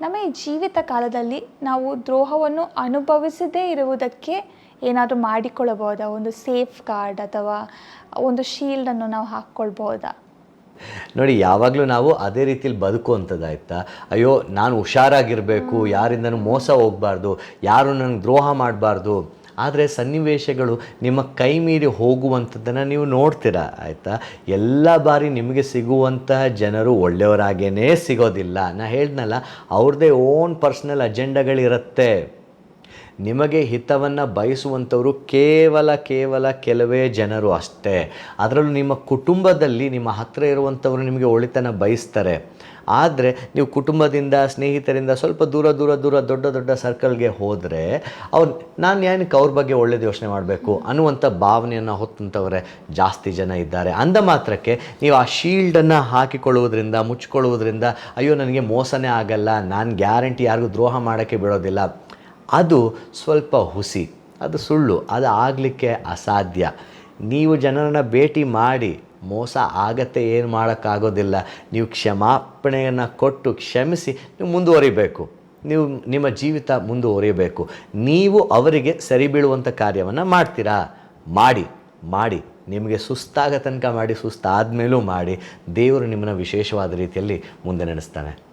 ನಮ್ಮ ಈ ಜೀವಿತ ಕಾಲದಲ್ಲಿ ನಾವು ದ್ರೋಹವನ್ನು ಅನುಭವಿಸದೇ ಇರುವುದಕ್ಕೆ ಏನಾದರೂ ಮಾಡಿಕೊಳ್ಳಬಹುದಾ? ಒಂದು ಸೇಫ್ ಗಾರ್ಡ್ ಅಥವಾ ಒಂದು ಶೀಲ್ಡನ್ನು ನಾವು ಹಾಕ್ಕೊಳ್ಬಹುದಾ? ನೋಡಿ ಯಾವಾಗಲೂ ನಾವು ಅದೇ ರೀತಿಲಿ ಬದುಕುವಂಥದ್ದಾಯ್ತಾ? ಅಯ್ಯೋ ನಾನು ಹುಷಾರಾಗಿರಬೇಕು ಯಾರಿಂದನೂ ಮೋಸ ಹೋಗಬಾರ್ದು ಯಾರು ನನಗೆ ದ್ರೋಹ ಮಾಡಬಾರ್ದು ಆದರೆ ಸನ್ನಿವೇಶಗಳು ನಿಮ್ಮ ಕೈ ಮೀರಿ ಹೋಗುವಂಥದ್ದನ್ನು ನೀವು ನೋಡ್ತೀರಾ, ಆಯಿತಾ? ಎಲ್ಲ ಬಾರಿ ನಿಮಗೆ ಸಿಗುವಂತಹ ಜನರು ಒಳ್ಳೆಯವರಾಗೇ ಸಿಗೋದಿಲ್ಲ. ನಾನು ಹೇಳ್ದನಲ್ಲ ಅವ್ರದ್ದೇ ಓನ್ ಪರ್ಸ್ನಲ್ ಅಜೆಂಡಗಳಿರುತ್ತೆ ನಿಮಗೆ ಹಿತವನ್ನು ಬಯಸುವಂಥವರು ಕೇವಲ ಕೇವಲ ಕೆಲವೇ ಜನರು ಅಷ್ಟೇ. ಅದರಲ್ಲೂ ನಿಮ್ಮ ಕುಟುಂಬದಲ್ಲಿ ನಿಮ್ಮ ಹತ್ತಿರ ಇರುವಂಥವರು ನಿಮಗೆ ಒಳಿತನ ಬಯಸ್ತಾರೆ. ಆದರೆ ನೀವು ಕುಟುಂಬದಿಂದ, ಸ್ನೇಹಿತರಿಂದ ಸ್ವಲ್ಪ ದೂರ ದೂರ ದೂರ, ದೊಡ್ಡ ದೊಡ್ಡ ಸರ್ಕಲ್ಗೆ ಹೋದರೆ ಅವ್ರು ನಾನು ಏನಕ್ಕೆ ಅವ್ರ ಬಗ್ಗೆ ಒಳ್ಳೇದು ಯೋಚನೆ ಮಾಡಬೇಕು ಅನ್ನುವಂಥ ಭಾವನೆಯನ್ನು ಹೊತ್ತಂಥವರೇ ಜಾಸ್ತಿ ಜನ ಇದ್ದಾರೆ. ಅಂದ ಮಾತ್ರಕ್ಕೆ ನೀವು ಆ ಶೀಲ್ಡನ್ನು ಹಾಕಿಕೊಳ್ಳುವುದರಿಂದ ಮುಚ್ಚಿಕೊಳ್ಳುವುದರಿಂದ ಅಯ್ಯೋ, ನನಗೆ ಮೋಸನೇ ಆಗಲ್ಲ, ನಾನು ಗ್ಯಾರಂಟಿ ಯಾರಿಗೂ ದ್ರೋಹ ಮಾಡೋಕ್ಕೆ ಬಿಡೋದಿಲ್ಲ. ಅದು ಸ್ವಲ್ಪ ಹುಸಿ, ಅದು ಸುಳ್ಳು, ಅದು ಆಗಲಿಕ್ಕೆ ಅಸಾಧ್ಯ. ನೀವು ಜನರನ್ನು ಭೇಟಿ ಮಾಡಿ, ಮೋಸ ಆಗತ್ತೆ, ಏನು ಮಾಡೋಕ್ಕಾಗೋದಿಲ್ಲ. ನೀವು ಕ್ಷಮಾಪಣೆಯನ್ನು ಕೊಟ್ಟು, ಕ್ಷಮಿಸಿ, ನೀವು ಮುಂದುವರಿಬೇಕು. ನೀವು ನಿಮ್ಮ ಜೀವಿತ ಮುಂದುವರಿಬೇಕು. ನೀವು ಅವರಿಗೆ ಸರಿ ಬೀಳುವಂಥ ಕಾರ್ಯವನ್ನು ಮಾಡ್ತೀರಾ? ಮಾಡಿ ಮಾಡಿ. ನಿಮಗೆ ಸುಸ್ತಾಗ ತನಕ ಮಾಡಿ ಸುಸ್ತಾದ ಮೇಲೂ ಮಾಡಿ. ದೇವರು ನಿಮ್ಮನ್ನು ವಿಶೇಷವಾದ ರೀತಿಯಲ್ಲಿ ಮುಂದೆ ನಡೆಸ್ತಾನೆ